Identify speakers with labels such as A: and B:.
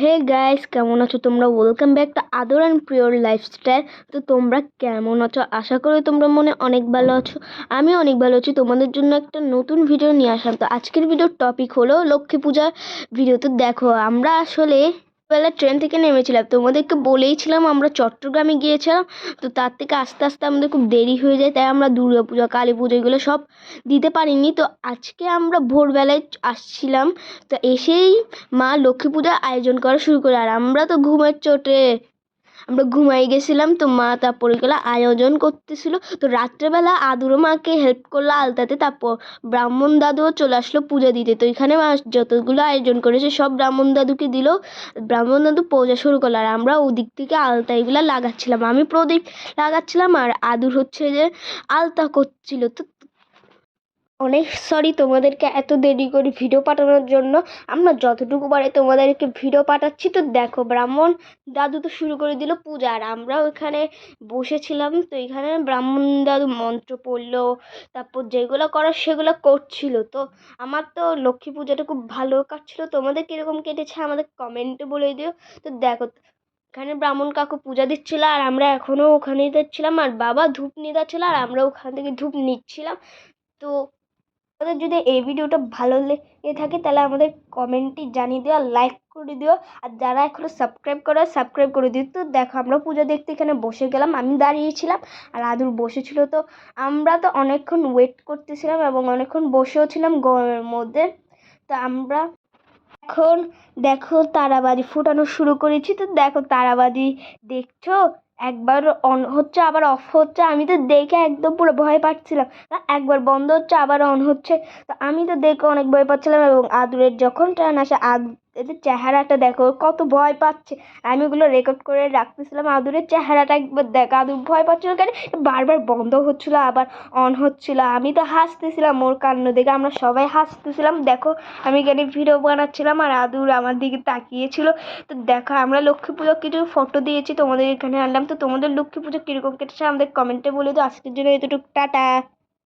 A: Hey guys, কেমন আছো তোমরা? Welcome back to Adar and prior lifestyle তো তোমরা কেমন আছো? আশা করি তোমরা মনে অনেক ভালো আছো। আমি অনেক ভালো আছি। তোমাদের জন্য একটা নতুন ভিডিও নিয়ে আসলাম। তো আজকের ভিডিওর টপিক হলো লক্ষ্মী পূজার। ভিডিও তো দেখো, আমরা আসলে বেলা ট্রেন থেকে নেমেছিলাম। তোমাদেরকে বলেইছিলাম আমরা চট্টগ্রামে গিয়েছিলাম। তো তার থেকে আস্তে আস্তে আমাদের খুব দেরি হয়ে যায়, তাই আমরা দুর্গা পুজো, কালী পুজো এগুলো সব দিতে পারিনি। তো আজকে আমরা ভোরবেলায় আসছিলাম। তো এসেই মা লক্ষ্মী পূজার আয়োজন করা শুরু করে, আর আমরা তো ঘুমের চোটে। আমরা ঘুমাই গেছিলাম, তো মা তারপরে গেলা আয়োজন করতেছিল। তো রাত্রেবেলা আদুরও মাকে হেল্প করল আলতাতে, তারপর ব্রাহ্মণ দাদুও চলে আসলো পূজা দিতে। তো এখানে মা যতগুলো আয়োজন করেছে, সব ব্রাহ্মণ দাদুকে দিল। ব্রাহ্মণ দাদু পূজা শুরু করল আর আমরা ওদিক থেকে আলতা এগুলো লাগাচ্ছিলাম। আমি প্রদীপ লাগাচ্ছিলাম আর আদুর হচ্ছে যে আলতা করছিল। তো অনেক সরি তোমাদেরকে এত দেরি করে ভিডিও পাঠানোর জন্য। আমরা যতটুকু পারি তোমাদেরকে ভিডিও পাঠাচ্ছি। তো দেখো, ব্রাহ্মণ দাদু তো শুরু করে দিল পূজা আর আমরা ওইখানে বসেছিলাম। তো এখানে ব্রাহ্মণ দাদু মন্ত্র পড়ল, তারপর যেগুলো করার সেগুলো করছিল। তো আমার তো লক্ষ্মী পূজাটা খুব ভালো কাটছিল। তোমাদের কীরকম কেটেছে আমাদের কমেন্টে বলে দিও। তো দেখো, এখানে ব্রাহ্মণ কাকু পূজা দিচ্ছিল আর আমরা এখনও ওখানে যাচ্ছিলাম আর বাবা ধূপ নিয়ে যাচ্ছিল আর আমরা ওখান থেকে ধূপ নিচ্ছিলাম। তো তোমাদের যদি এই ভিডিওটা ভালো লেগে থাকে, তাহলে আমাদের কমেন্টটি জানিয়ে দিও লাইক করে দিও। আর যারা এখনও সাবস্ক্রাইব করে সাবস্ক্রাইব করে দিও। তো দেখো, আমরা পুজো দেখতে এখানে বসে গেলাম, আমি দাঁড়িয়েছিলাম আর আদুর বসেছিল। তো আমরা তো অনেকক্ষণ ওয়েট করতেছিলাম এবং অনেকক্ষণ বসেও ছিলাম গরমের মধ্যে। তো আমরা এখন দেখো তারাবাজি ফোটানো শুরু করেছি। তো দেখো তারাবাজি দেখছ? একবার অন হচ্ছে, আবার অফ হচ্ছে। আমি তো দেখে একদম পুরো ভয় পাচ্ছিলাম। একবার বন্ধ হচ্ছে, আবার অন হচ্ছে। তো আমি তো দেখে অনেক ভয় পাচ্ছিলাম এবং আদুরের যখন টার্ন আসে, আদু এদের চেহারাটা দেখো, কত ভয় পাচ্ছে। আমি ওগুলো রেকর্ড করে রাখতেছিলাম আদুরের চেহারাটা একবার দেখ, আদুর ভয় পাচ্ছিল কেন? বারবার বন্ধ হচ্ছিল, আবার অন হচ্ছিল। আমি তো হাসতেছিলাম ওর কান্ড দেখে, আমরা সবাই হাসতেছিলাম। দেখো, আমি এখানে ভিডিও বানাচ্ছিলাম আর আদুর আমার দিকে তাকিয়েছিল। তো দেখো, আমরা লক্ষ্মী পুজোর কিছু ফটো দিয়েছি, তোমাদের এখানে আনলাম। তো তোমাদের লক্ষ্মী পুজো কীরকম কেটেছে আমাদের কমেন্টে বলে দিও। আজকের জন্য এতটুকু, টাটা।